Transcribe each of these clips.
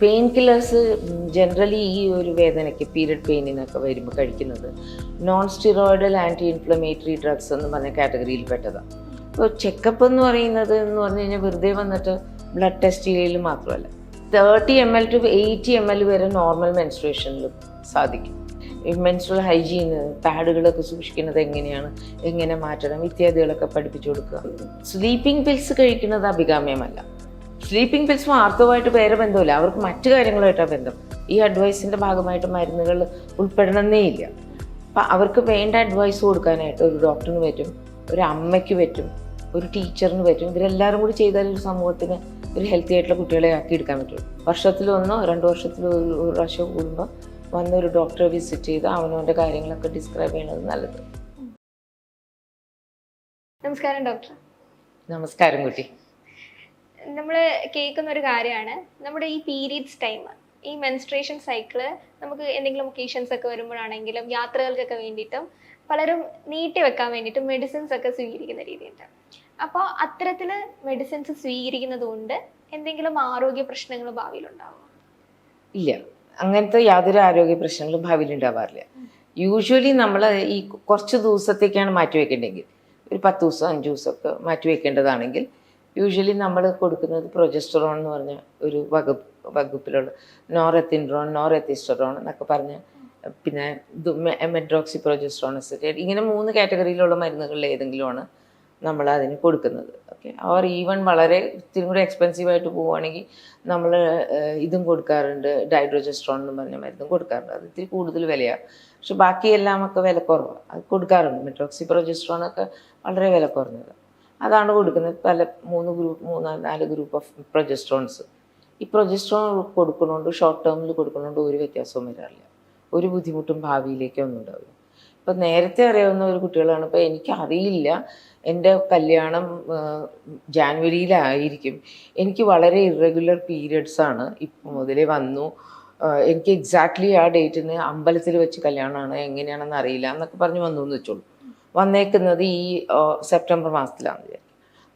Pain killers generally ഈ ഒരു വേദനയ്ക്ക് പീരിയഡ് പെയിനിനൊക്കെ വരുമ്പോൾ കഴിക്കുന്നത് non steroidal anti inflammatory drugs എന്ന് പറഞ്ഞ കാറ്റഗറിയിൽ പെട്ടതാണ് അപ്പോൾ ചെക്കപ്പ് എന്ന് പറയുന്നത് എന്ന് പറഞ്ഞു കഴിഞ്ഞാൽ വെറുതെ വന്നിട്ട് ബ്ലഡ് ടെസ്റ്റ് ചെയ്യൽ മാത്രമല്ല thirty M L to eighty M L വരെ നോർമൽ മെൻസ്ട്രേഷനിൽ സാധിക്കും മെൻസ്ട്രൽ ഹൈജീന് പാഡുകളൊക്കെ സൂക്ഷിക്കുന്നത് എങ്ങനെയാണ് എങ്ങനെ മാറ്റണം ഇത്യാദികളൊക്കെ പഠിപ്പിച്ചു കൊടുക്കുക. സ്ലീപ്പിംഗ് പിൽസ് കഴിക്കുന്നത് അഭികാമ്യമല്ല. സ്ലീപ്പിംഗ് പിൽസ് ആർത്തവുമായിട്ട് വേറെ ബന്ധമില്ല അവർക്ക് മറ്റു കാര്യങ്ങളുമായിട്ടാണ് ബന്ധം. ഈ അഡ്വൈസിന്റെ ഭാഗമായിട്ട് മരുന്നുകൾ ഉൾപ്പെടണമെന്നേ ഇല്ല. അപ്പം അവർക്ക് വേണ്ട അഡ്വൈസ് കൊടുക്കാനായിട്ട് ഒരു ഡോക്ടറിന് പറ്റും ഒരു അമ്മയ്ക്ക് പറ്റും ഒരു ടീച്ചറിന് പറ്റും. ഇവരെല്ലാവരും കൂടി ചെയ്താൽ ഒരു സമൂഹത്തിന് ഒരു ഹെൽത്തി ആയിട്ടുള്ള കുട്ടികളെ ആക്കി എടുക്കാൻ പറ്റുള്ളൂ. വർഷത്തിലൊന്നോ രണ്ട് വർഷത്തിലോ ഒരു ഒരു പ്രാവശ്യം കൂടുമ്പോൾ വന്ന് ഒരു ഡോക്ടറെ വിസിറ്റ് ചെയ്ത് അവനവന്റെ കാര്യങ്ങളൊക്കെ ഡിസ്ക്രൈബ് ചെയ്യണത് നല്ലത്. നമസ്കാരം ഡോക്ടർ നമസ്കാരം കുട്ടി. നമ്മൾ കേൾക്കുന്ന ഒരു കാര്യമാണ്. നമ്മുടെ ഈ പീരീഡ്സ് ടൈം ഈ മെൻസ്ട്രേഷൻ സൈക്കിൾ നമുക്ക് എന്തെങ്കിലും ഒക്കേഷൻസ് ഒക്കെ വരുമ്പോഴാണെങ്കിലും യാത്രകൾക്കൊക്കെ വേണ്ടിയിട്ടും പലരും നീട്ടി വെക്കാൻ വേണ്ടിയിട്ട് മെഡിസിൻസ് ഒക്കെ സ്വീകരിക്കുന്ന രീതിയുണ്ട്. അപ്പോൾ അത്തരത്തിൽ മെഡിസിൻസ് സ്വീകരിക്കുന്നത് കൊണ്ട് എന്തെങ്കിലും ആരോഗ്യ പ്രശ്നങ്ങൾ ഭാവിയിൽ ഉണ്ടാവും ഇല്ല. അങ്ങനത്തെ യാതൊരു ആരോഗ്യ പ്രശ്നങ്ങളും ഭാവിയിൽ ഉണ്ടാവാറില്ല. യൂഷ്വലി നമ്മൾ ഈ കുറച്ച് ദിവസത്തേക്കാണ് മാറ്റി വെക്കേണ്ടെങ്കിൽ ഒരു പത്ത് ദിവസം അഞ്ച് ദിവസമൊക്കെ മാറ്റി വെക്കേണ്ടതാണെങ്കിൽ യൂഷ്വലി നമ്മൾ കൊടുക്കുന്നത് പ്രൊജസ്ട്രോൺ എന്ന് പറഞ്ഞ ഒരു വകുപ്പ് വകുപ്പിലുള്ള നോറത്തിൻഡ്രോൺ നോറത്തിസ്റ്ററോൺ എന്നൊക്കെ പറഞ്ഞ് പിന്നെ ഇത് മെഡ്രോക്സി സെറ്റ് ഇങ്ങനെ മൂന്ന് കാറ്റഗറിയിലുള്ള മരുന്നുകളിൽ ഏതെങ്കിലുമാണ് നമ്മൾ അതിന് കൊടുക്കുന്നത്. ഓക്കെ അവർ ഈവൻ വളരെ ഇത്തിരി കൂടി എക്സ്പെൻസീവ് ആയിട്ട് പോവുകയാണെങ്കിൽ നമ്മൾ ഇതും കൊടുക്കാറുണ്ട്. ഡൈഡ്രോജസ്ട്രോൺ എന്ന് പറഞ്ഞ മരുന്നും കൊടുക്കാറുണ്ട്. അത് ഇത്തിരി കൂടുതൽ വിലയാണ്. പക്ഷെ ബാക്കിയെല്ലാം ഒക്കെ വില കുറവാണ്. അത് കൊടുക്കാറുണ്ട്. മെട്രോക്സി പ്രൊജസ്ട്രോൺ ഒക്കെ വളരെ വില കുറഞ്ഞത് അതാണ് കൊടുക്കുന്നത് പല മൂന്ന് ഗ്രൂപ്പ് മൂന്ന് നാല് ഗ്രൂപ്പ് ഓഫ് പ്രൊജസ്ട്രോൺസ് ഈ പ്രൊജസ്ട്രോൺ കൊടുക്കണോണ്ട് ഷോർട്ട് ടേമിൽ കൊടുക്കണോണ്ട് ഒരു വ്യത്യാസവും വരാറില്ല. ഒരു ബുദ്ധിമുട്ടും ഭാവിയിലേക്കൊന്നും ഉണ്ടാവില്ല. ഇപ്പം നേരത്തെ അറിയാവുന്ന ഒരു കുട്ടികളാണ്. ഇപ്പം എനിക്ക് അറിയില്ല എന്റെ കല്യാണം ജാനുവരിയിലായിരിക്കും. എനിക്ക് വളരെ ഇറഗുലർ പീരിയഡ്സ് ആണ് ഇപ്പം മുതലേ വന്നു. എനിക്ക് എക്സാക്ട്ലി ആ ഡേറ്റിന് അമ്പലത്തിൽ വെച്ച് കല്യാണമാണ് എങ്ങനെയാണെന്ന് അറിയില്ല എന്നൊക്കെ പറഞ്ഞ് വന്നു എന്ന് വെച്ചോളൂ. വന്നേക്കുന്നത് ഈ സെപ്റ്റംബർ മാസത്തിലാണ്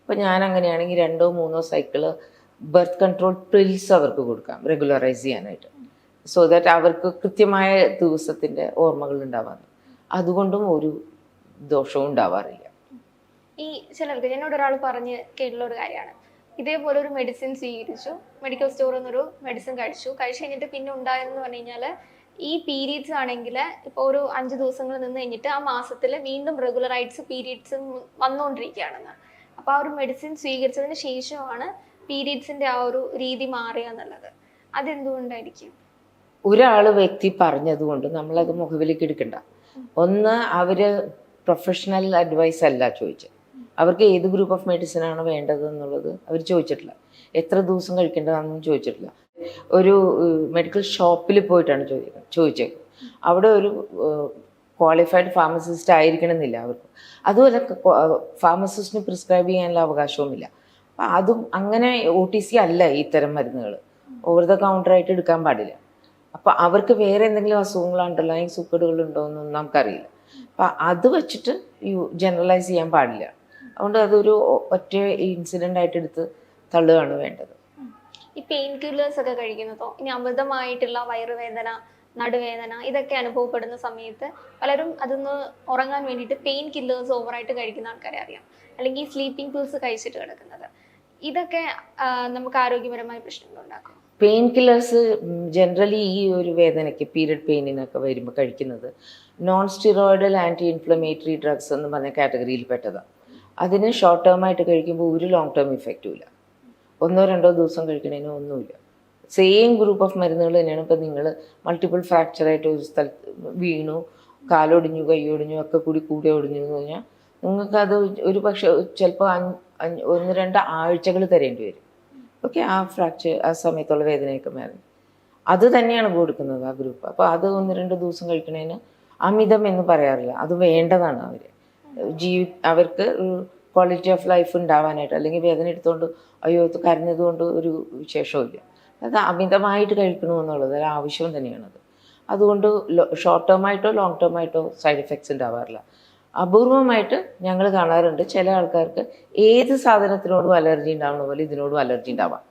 അപ്പോൾ ഞാൻ അങ്ങനെയാണെങ്കിൽ രണ്ടോ മൂന്നോ സൈക്കിൾ ബർത്ത് കൺട്രോൾ പിൽസ് അവർക്ക് കൊടുക്കാം റെഗുലറൈസ് ചെയ്യാനായിട്ട്. സോ ദാറ്റ് അവർക്ക് കൃത്യമായ ദിവസത്തിന്റെ ഓർമ്മകൾ ഉണ്ടാവാറ് അതുകൊണ്ടും ഒരു ദോഷവും ഉണ്ടാവാറില്ല. ഈ ചിലർക്ക് എന്നോട് ഒരാൾ പറഞ്ഞ് കേട്ടുള്ള ഒരു കാര്യമാണ്. ഇതേപോലെ ഒരു മെഡിസിൻ സ്വീകരിച്ചു. മെഡിക്കൽ സ്റ്റോറിൽ നിന്നൊരു മെഡിസിൻ കഴിച്ചു. കഴിച്ചു കഴിഞ്ഞിട്ട് പിന്നെ ഉണ്ടായെന്ന് പറഞ്ഞു കഴിഞ്ഞാൽ ഈ പീരീഡ്സ് ആണെങ്കിൽ ഇപ്പോൾ ഒരു അഞ്ച് ദിവസങ്ങൾ നിന്ന് കഴിഞ്ഞിട്ട് ആ മാസത്തിൽ വീണ്ടും റെഗുലർ ആയിട്ട് പീരീഡ്സ് വന്നുകൊണ്ടിരിക്കുകയാണെന്ന് അപ്പോൾ ആ ഒരു മെഡിസിൻ സ്വീകരിച്ചതിന് ശേഷമാണ് പീരീഡ്സിന്റെ ആ ഒരു രീതി മാറുക എന്നുള്ളത്. അതെന്തുകൊണ്ടായിരിക്കും? ഒരാൾ വ്യക്തി പറഞ്ഞത് കൊണ്ട് നമ്മളത് മുഖവിലേക്ക് എടുക്കണ്ട. ഒന്ന് അവർ പ്രൊഫഷണൽ അഡ്വൈസ് അല്ല ചോദിച്ചത്. അവർക്ക് ഏത് ഗ്രൂപ്പ് ഓഫ് മെഡിസിൻ ആണ് വേണ്ടത് എന്നുള്ളത് അവർ ചോദിച്ചിട്ടില്ല. എത്ര ദിവസം കഴിക്കേണ്ടതാണെന്നും ചോദിച്ചിട്ടില്ല. ഒരു മെഡിക്കൽ ഷോപ്പിൽ പോയിട്ടാണ് ചോദിക്കുന്നത് ചോദിച്ചത്. അവിടെ ഒരു ക്വാളിഫൈഡ് ഫാർമസിസ്റ്റ് ആയിരിക്കണമെന്നില്ല അവർക്ക്. അതുപോലെ ഫാർമസിസ്റ്റിന് പ്രിസ്ക്രൈബ് ചെയ്യാനുള്ള അവകാശവുമില്ല. അപ്പം അതും അങ്ങനെ ഒ ടി സി അല്ല ഇത്തരം മരുന്നുകൾ ഓവർ ദ കൗണ്ടറായിട്ട് എടുക്കാൻ പാടില്ല. അപ്പം അവർക്ക് വേറെ എന്തെങ്കിലും അസുഖങ്ങളുണ്ടല്ലോ അല്ലെങ്കിൽ സൂക്കേടുകളുണ്ടോ എന്നൊന്നും നമുക്കറിയില്ല. അപ്പം അത് വെച്ചിട്ട് ജനറലൈസ് ചെയ്യാൻ പാടില്ല. അതുകൊണ്ട് അതൊരു ഒറ്റ ഇൻസിഡന്റ് ആയിട്ട് എടുത്ത് തള്ളുകയാണ് വേണ്ടത്. ഈ പെയിൻ കില്ലേഴ്സ് ഒക്കെ കഴിക്കുന്നതോ ഇനി അമിതമായിട്ടുള്ള വയറുവേദന നടുവേദന ഇതൊക്കെ അനുഭവപ്പെടുന്ന സമയത്ത് പലരും അതൊന്ന് ഉറങ്ങാൻ വേണ്ടിയിട്ട് പെയിൻ കില്ലേഴ്സ് ഓവറായിട്ട് കഴിക്കുന്ന ആൾക്കാരെ അറിയാം. അല്ലെങ്കിൽ സ്ലീപ്പിംഗ് പിൽസ് കഴിച്ചിട്ട് കിടക്കുന്നത്. ഇതൊക്കെ നമുക്ക് ആരോഗ്യപരമായ പ്രശ്നങ്ങൾ ഉണ്ടാക്കും. പെയിൻ കില്ലേഴ്സ് ജനറലി ഈ ഒരു വേദനയ്ക്ക് പീരിയഡ് പെയിനിനൊക്കെ വരുമ്പോൾ കഴിക്കുന്നത് non steroidal anti inflammatory drugs എന്ന് പറഞ്ഞ കാറ്റഗറിയിൽ പെട്ടതാണ് അതിന് ഷോർട്ട് ടേം ആയിട്ട് കഴിക്കുമ്പോൾ ഒരു ലോങ് ടേം ഇഫക്റ്റും ഇല്ല. ഒന്നോ രണ്ടോ ദിവസം കഴിക്കണേനോ ഒന്നുമില്ല. സെയിം ഗ്രൂപ്പ് ഓഫ് മരുന്നുകൾ തന്നെയാണ് ഇപ്പം നിങ്ങൾ മൾട്ടിപ്പിൾ ഫ്രാക്ചറായിട്ട് ഒരു സ്ഥലത്ത് വീണു കാലൊടിഞ്ഞു കൈയൊടിഞ്ഞു ഒക്കെ കൂടി കൂടി ഒടിഞ്ഞു എന്ന് പറഞ്ഞാൽ നിങ്ങൾക്കത് ഒരു പക്ഷേ ചിലപ്പോൾ ഒന്ന് രണ്ട് ആഴ്ചകൾ തരേണ്ടി വരും. ഓക്കെ ആ ഫ്രാക്ചർ ആ സമയത്തുള്ള വേദനയൊക്കെ മാറി. അത് തന്നെയാണ് കൊടുക്കുന്നത് ആ ഗ്രൂപ്പ് അപ്പോൾ അത് ഒന്ന് രണ്ട് ദിവസം കഴിക്കണതിന് അമിതം എന്ന് പറയാറില്ല. അത് വേണ്ടതാണ് അവർ ജീവി അവർക്ക് ക്വാളിറ്റി ഓഫ് ലൈഫ് ഉണ്ടാവാനായിട്ട് അല്ലെങ്കിൽ വേദന എടുത്തുകൊണ്ട് അയ്യോ കരഞ്ഞതുകൊണ്ട് ഒരു വിശേഷമില്ല അത് അമിതമായിട്ട് കഴിക്കണമെന്നുള്ളത് ഒരു ആവശ്യം തന്നെയാണത് അതുകൊണ്ട് ഷോർട്ട് ടേം ആയിട്ടോ ലോങ് ടേം ആയിട്ടോ സൈഡ് എഫക്ട്സ് ഉണ്ടാവാറില്ല. അപൂർവമായിട്ട് ഞങ്ങൾ കാണാറുണ്ട് ചില ആൾക്കാർക്ക് ഏത് സാധനത്തിനോടും അലർജി ഉണ്ടാവുന്ന പോലെ ഇതിനോടും അലർജി ഉണ്ടാവാം.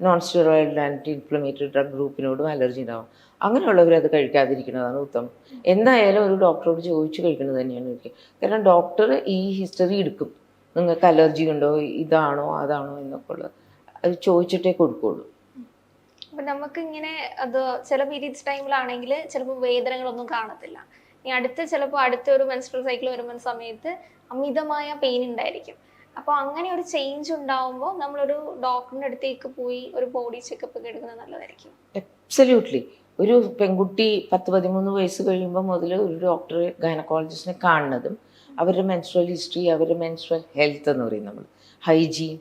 Non steroid anti inflammatory drug ഗ്രൂപ്പിനോടും allergy ഉണ്ടാവും. അങ്ങനെയുള്ളവർ അത് കഴിക്കാതിരിക്കുന്നതാണ് ഉത്തമം. എന്തായാലും ഒരു ഡോക്ടറോട് ചോദിച്ചു കഴിക്കുന്നത് തന്നെയാണ് എനിക്ക്. കാരണം ഡോക്ടർ ഈ ഹിസ്റ്ററി എടുക്കും. നിങ്ങൾക്ക് അലർജി ഉണ്ടോ? ഇതാണോ? അതാണോ? എന്നൊക്കെ ഉള്ളത്. അത് ചോദിച്ചിട്ടേ കൊടുക്കുള്ളൂ. അപ്പൊ നമുക്ക് ഇങ്ങനെ അത് ചില പീരീഡ്സ് ടൈമിലാണെങ്കിൽ ചിലപ്പോൾ വേദനകളൊന്നും കാണത്തില്ല. ഇനി അടുത്ത ചിലപ്പോൾ അടുത്ത ഒരു മെൻസ്ട്രൽ സൈക്കിൾ വരുമ്പോൾ സമയത്ത് അമിതമായ പെയിൻ ഉണ്ടായിരിക്കും. അപ്പോൾ അങ്ങനെ ഒരു ചേഞ്ച് ഉണ്ടാവുമ്പോൾ നമ്മളൊരു ഡോക്ടറിന്റെ അടുത്തേക്ക് പോയി ഒരു ബോഡി ചെക്കപ്പ് ഒക്കെ എടുക്കുന്നത് നല്ലതായിരിക്കും. എബ്സല്യൂട്ട്ലി ഒരു പെൺകുട്ടി പത്ത് പതിമൂന്ന് വയസ്സ് കഴിയുമ്പോൾ മുതൽ ഒരു ഡോക്ടറെ ഗൈനക്കോളജിസ്റ്റിനെ കാണുന്നതും അവരുടെ മെൻസ്ട്രൽ ഹിസ്റ്ററി അവരുടെ മെൻസ്ട്രൽ ഹെൽത്ത് എന്ന് പറയും നമ്മൾ ഹൈജീൻ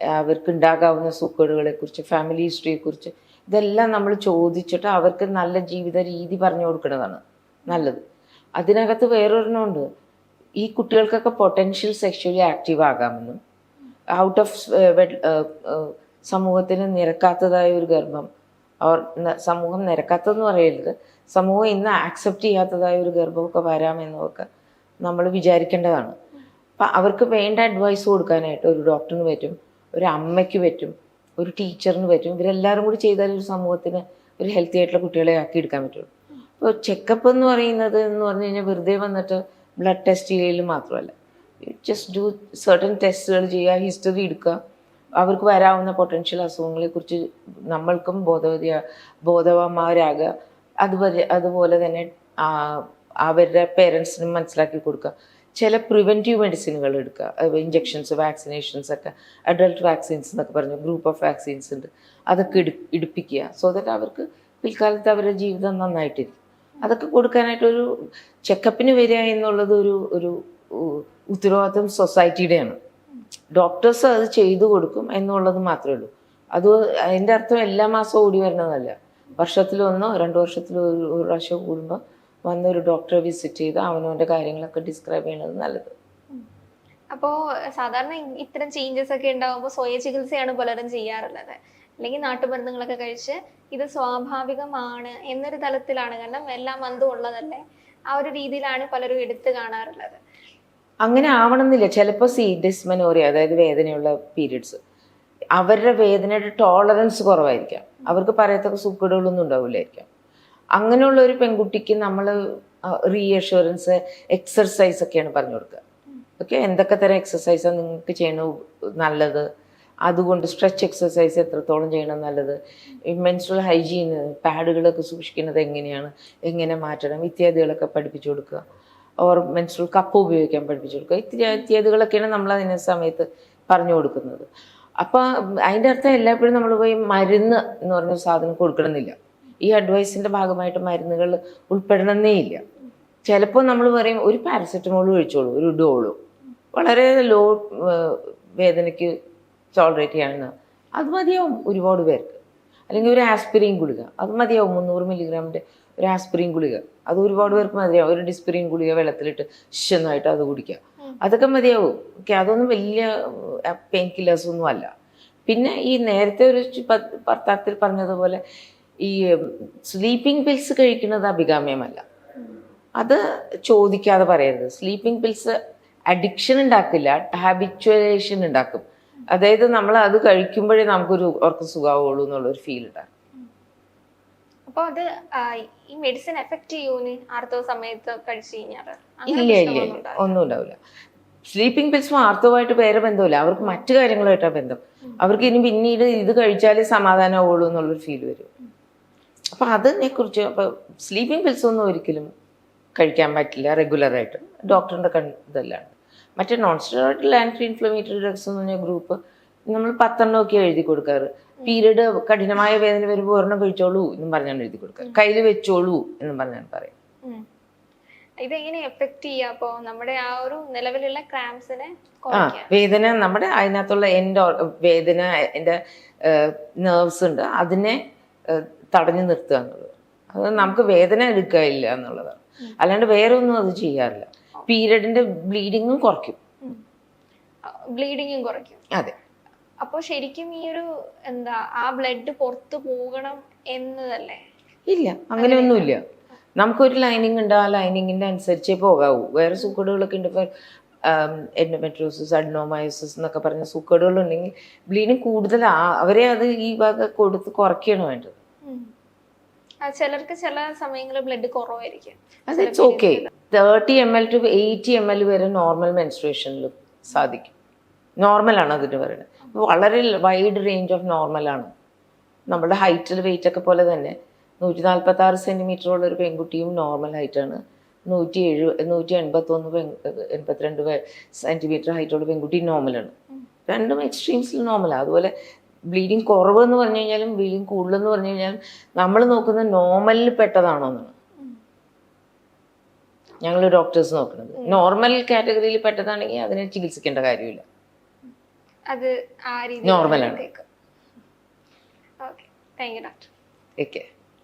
അവർക്ക് ഉണ്ടാകാവുന്ന സുഖേടുകളെക്കുറിച്ച് ഫാമിലി ഹിസ്റ്ററിയെക്കുറിച്ച് ഇതെല്ലാം നമ്മൾ ചോദിച്ചിട്ട് അവർക്ക് നല്ല ജീവിത രീതി പറഞ്ഞു കൊടുക്കുന്നതാണ് നല്ലത്. അതിനകത്ത് വേറൊരെണ്ണമുണ്ട് ഈ കുട്ടികൾക്കൊക്കെ പൊട്ടൻഷ്യൽ സെക്ഷലി ആക്റ്റീവ് ആകാമെന്നും ഔട്ട് ഓഫ് സമൂഹത്തിന് നിരക്കാത്തതായ ഒരു ഗർഭം അവർ സമൂഹം നിരക്കാത്തതെന്ന് പറയരുത്. സമൂഹം ഇന്ന് ആക്സെപ്റ്റ് ചെയ്യാത്തതായ ഒരു ഗർഭമൊക്കെ വരാമെന്നൊക്കെ നമ്മൾ വിചാരിക്കേണ്ടതാണ്. അപ്പം അവർക്ക് വേണ്ട അഡ്വൈസ് കൊടുക്കാനായിട്ട് ഒരു ഡോക്ടറിന് പറ്റും ഒരു അമ്മയ്ക്ക് പറ്റും ഒരു ടീച്ചറിന് പറ്റും. ഇവരെല്ലാവരും കൂടി ചെയ്താൽ ഒരു സമൂഹത്തിന് ഒരു ഹെൽത്തി ആയിട്ടുള്ള കുട്ടികളെ ആക്കി എടുക്കാൻ പറ്റുള്ളൂ. അപ്പോൾ ചെക്കപ്പ് എന്ന് പറയുന്നത് എന്ന് പറഞ്ഞു കഴിഞ്ഞാൽ വെറുതെ വന്നിട്ട് ബ്ലഡ് ടെസ്റ്റ് ചെയ്യലും മാത്രമല്ല. ജസ്റ്റ് ഡു സർട്ടൻ ടെസ്റ്റുകൾ ചെയ്യുക ഹിസ്റ്ററി എടുക്കുക. അവർക്ക് വരാവുന്ന പൊട്ടൻഷ്യൽ അസുഖങ്ങളെക്കുറിച്ച് നമ്മൾക്കും ബോധവതിയ ബോധവാന്മാരാകുക. അതുപോലെ അതുപോലെ തന്നെ അവരുടെ പേരൻസിനും മനസ്സിലാക്കി കൊടുക്കുക. ചില പ്രിവെന്റീവ് മെഡിസിനുകൾ എടുക്കുക. ഇഞ്ചെക്ഷൻസ് വാക്സിനേഷൻസ് ഒക്കെ അഡൾട്ട് വാക്സിൻസ് എന്നൊക്കെ പറഞ്ഞു ഗ്രൂപ്പ് ഓഫ് വാക്സിൻസ് ഉണ്ട്. അതൊക്കെ എടു എടുപ്പിക്കുക സോ ദാറ്റ് അവർക്ക് പിൽക്കാലത്ത് അവരുടെ ജീവിതം നന്നായിട്ടിരിക്കും. അതൊക്കെ കൊടുക്കാനായിട്ടൊരു ചെക്കപ്പിന് വരിക എന്നുള്ളത് ഒരു ഒരു ഉത്തരവാദിത്വം സൊസൈറ്റിയുടെയാണ് ഡോക്ടേഴ്സ് അത് ചെയ്തു കൊടുക്കും എന്നുള്ളത് മാത്രമേ ഉള്ളൂ. അത് അതിന്റെ അർത്ഥം എല്ലാ മാസവും ഓടി വരണമെന്നല്ല വർഷത്തിലൊന്നോ രണ്ടു വർഷത്തിലോ ഒരു പ്രാവശ്യം കൂടുമ്പോൾ വന്ന് ഒരു ഡോക്ടറെ വിസിറ്റ് ചെയ്ത് അവനവന്റെ കാര്യങ്ങളൊക്കെ ഡിസ്ക്രൈബ് ചെയ്യണത് നല്ലത്. അപ്പോൾ സാധാരണ ഇത്തരം ചേഞ്ചസ് ഒക്കെ ഉണ്ടാകുമ്പോൾ സ്വയ ചികിത്സയാണ് പലരും ചെയ്യാറുള്ളത്. അല്ലെങ്കിൽ നാട്ടുമരുന്നുകളൊക്കെ കഴിച്ച് ഇത് സ്വാഭാവികമാണ് എന്നൊരു തലത്തിലാണ്. കാരണം എല്ലാം മന്തും ഉള്ളതല്ലേ? ആ ഒരു രീതിയിലാണ് പലരും എടുത്തു കാണാറുള്ളത്. അങ്ങനെ ആവണമെന്നില്ല. ചിലപ്പോൾ സി ഡിസ്മനോറിയ അതായത് വേദനയുള്ള പീരീഡ്സ് അവരുടെ വേദനയുടെ ടോളറൻസ് കുറവായിരിക്കാം. അവർക്ക് പറയത്തക്ക സൂക്കേടുകളൊന്നും ഉണ്ടാവില്ലായിരിക്കാം. അങ്ങനെയുള്ള ഒരു പെൺകുട്ടിക്ക് നമ്മൾ റീഅഷുറൻസ് എക്സർസൈസ് ഒക്കെയാണ് പറഞ്ഞു കൊടുക്കുക. ഓക്കെ എന്തൊക്കെ തരം എക്സസൈസാണ് നിങ്ങൾക്ക് ചെയ്യണത് നല്ലത്? അതുകൊണ്ട് സ്ട്രെച്ച് എക്സസൈസ് എത്രത്തോളം ചെയ്യണം നല്ലത്? മെൻസ്ട്രൽ ഹൈജീൻ പാഡുകളൊക്കെ സൂക്ഷിക്കുന്നത് എങ്ങനെയാണ്? എങ്ങനെ മാറ്റണം? ഇത്യാദികളൊക്കെ പഠിപ്പിച്ചു കൊടുക്കുക. ഓർ മെൻസ്ട്രൽ കപ്പ് ഉപയോഗിക്കാൻ പഠിപ്പിച്ചു കൊടുക്കുക. ഇത്യാദികളൊക്കെയാണ് നമ്മൾ അതിനെ സമയത്ത് പറഞ്ഞു കൊടുക്കുന്നത്. അപ്പോൾ അതിന്റെ അർത്ഥം എല്ലായ്പ്പോഴും നമ്മൾ പോയി മരുന്ന് എന്ന് പറഞ്ഞ സാധനം കൊടുക്കണമെന്നില്ല. ഈ അഡ്വൈസിന്റെ ഭാഗമായിട്ട് മരുന്നുകൾ ഉൾപ്പെടണമെന്നേ ഇല്ല. ചിലപ്പോൾ നമ്മൾ പറയും ഒരു പാരസെറ്റമോൾ ഒഴിച്ചോളൂ ഒരു ഡോളോ. വളരെ ലോ വേദനയ്ക്ക് ടോളറേറ്റ് ചെയ്യണം അത് മതിയാവും ഒരുപാട് പേർക്ക്. അല്ലെങ്കിൽ ഒരു ആസ്പിരിൻ ഗുളിക അത് മതിയാവും മുന്നൂറ് മില്ലിഗ്രാമിന്റെ ഒരു ആസ്പിരിൻ ഗുളിക അത് ഒരുപാട് പേർക്ക് മതിയാവും. ഒരു ഡിസ്പിരിൻ ഗുളിക വെള്ളത്തിലിട്ട് ശന്നായിട്ട് അത് കുടിക്കുക. അതൊക്കെ മതിയാവും. ഓക്കെ അതൊന്നും വലിയ പെയിൻ കില്ലേഴ്സ് ഒന്നും അല്ല. പിന്നെ ഈ നേരത്തെ ഒരു ഭർത്താത്തിൽ പറഞ്ഞതുപോലെ ഈ സ്ലീപ്പിംഗ് പിൽസ് കഴിക്കുന്നത് അഭികാമ്യമല്ല. അത് ചോദിക്കാതെ പറയരുത്. സ്ലീപ്പിംഗ് പിൽസ് അഡിക്ഷൻ ഉണ്ടാക്കില്ല ഹാബിച്വലേഷൻ ഉണ്ടാക്കും. അതായത് നമ്മൾ അത് കഴിക്കുമ്പോഴേ നമുക്കൊരു ഉറക്കം സുഖമാവുള്ളൂ എന്നുള്ളൊരു ഫീൽ ഉണ്ടാകും. അപ്പോൾ അത് ഈ മെഡിസിൻ എഫക്ട് ചെയ്യൂന്ന് ആർത്തവ സമയത്ത് കഴിച്ചു കഴിഞ്ഞാൽ ഇല്ല ഇല്ല ഇല്ല. ഒന്നും ഉണ്ടാവില്ല. സ്ലീപ്പിംഗ് പിൽസും ആർത്തവുമായിട്ട് വേറെ ബന്ധമില്ല. അവർക്ക് മറ്റു കാര്യങ്ങളുമായിട്ടാണ് ബന്ധം. അവർക്ക് ഇനി പിന്നീട് ഇത് കഴിച്ചാലേ സമാധാനമാവുള്ളൂ എന്നുള്ളൊരു ഫീൽ വരും. അപ്പം അതിനെക്കുറിച്ച് അപ്പോൾ സ്ലീപ്പിംഗ് പിൽസ് ഒന്നും ഒരിക്കലും കഴിക്കാൻ പറ്റില്ല റെഗുലറായിട്ട് ഡോക്ടറിന്റെ കൺ ഇതെല്ലാം മറ്റേ non steroidal anti inflammatory drugs എന്ന് പറഞ്ഞ ഗ്രൂപ്പ് നമ്മൾ പത്തെണ്ണം ഒക്കെ എഴുതി കൊടുക്കാറ്. പീരീഡ് കഠിനമായ വേദന വരുമ്പോൾ ഒരെണ്ണം കഴിച്ചോളൂ എന്നും പറഞ്ഞാണ് എഴുതി കൊടുക്കുക കയ്യിൽ വെച്ചോളൂ എന്നും പറഞ്ഞാണ് പറയും ഇതെങ്ങനെ എഫക്ട് ചെയ്യുക അപ്പോൾ നമ്മുടെ ആ ഒരു നിലവിലുള്ള ക്രാംസിനെ ആ വേദന നമ്മുടെ അതിനകത്തുള്ള എന്റെ വേദന എന്റെ നെർവ്സ് ഉണ്ട്. അതിനെ തടഞ്ഞു നിർത്തുക എന്നുള്ളത്. അത് നമുക്ക് വേദന എടുക്കില്ല എന്നുള്ളതാണ് അല്ലാണ്ട് വേറെ ഒന്നും അത് ചെയ്യാറില്ല. പീരിയഡിന്റെ ബ്ലീഡിങ്ങും കുറയ്ക്കും. ബ്ലീഡിങ്ങും കുറയ്ക്കും. അതെ. അപ്പോൾ ശരിക്കും ഈ ഒരു എന്താ ആ ബ്ലഡ് പുറത്ത് പോകണം എന്നതല്ലേ? ഇല്ല അങ്ങനെയൊന്നുമില്ല. നമുക്കൊരു ലൈനിങ് ഉണ്ട്. ആ ലൈനിങ്ങിന്റെ അനുസരിച്ചേ പോകാവൂ. വേറെ സൂക്കേടുകളൊക്കെ ഉണ്ട്. ഇപ്പൊ എൻഡോമെട്രോസിസ് അഡ്നോമയോസിസ് എന്നൊക്കെ പറഞ്ഞ സൂക്കേടുകളുണ്ടെങ്കിൽ ബ്ലീഡിങ് കൂടുതൽ അവരെ അത് ഈ വക കൊടുത്ത് കുറയ്ക്കുകയാണ് വേണ്ടത്. ചിലർക്ക് ചില സമയങ്ങളിൽ ബ്ലഡ് കുറവായിരിക്കും. അത് it's okay thirty M L to eighty M L വരെ നോർമൽ മെൻസ്ട്രേഷനിൽ സാധിക്കും. നോർമലാണ് അതിന് പറയുന്നത് വളരെ വൈഡ് റേഞ്ച് ഓഫ് നോർമലാണ് നമ്മുടെ ഹൈറ്റിൽ വെയിറ്റ് ഒക്കെ പോലെ തന്നെ നൂറ്റി നാൽപ്പത്തി ആറ് സെന്റിമീറ്റർ ഉള്ള ഒരു പെൺകുട്ടിയും നോർമൽ ഹൈറ്റാണ് നൂറ്റി എഴു നൂറ്റി എൺപത്തൊന്ന് പെൺ എൺപത്തിരണ്ട് സെന്റിമീറ്റർ ഹൈറ്റുള്ള പെൺകുട്ടി നോർമലാണ് രണ്ടും എക്സ്ട്രീംസിൽ നോർമലാണ് അതുപോലെ ബ്ലീഡിങ് കുറവ് എന്ന് പറഞ്ഞു കഴിഞ്ഞാലും ബ്ലീഡിങ് കൂടുതലെന്ന് പറഞ്ഞു കഴിഞ്ഞാലും നമ്മൾ നോക്കുന്ന നോർമലിൽ പെട്ടതാണോ എന്നാണ് ഞങ്ങൾ ഡോക്ടേഴ്സ് നോക്കുന്നത്. നോർമൽ കാറ്റഗറിയിൽ പെട്ടതാണെങ്കിൽ അതിനെ ചികിത്സിക്കേണ്ട കാര്യമില്ല. അത്. Okay thank you doctor okay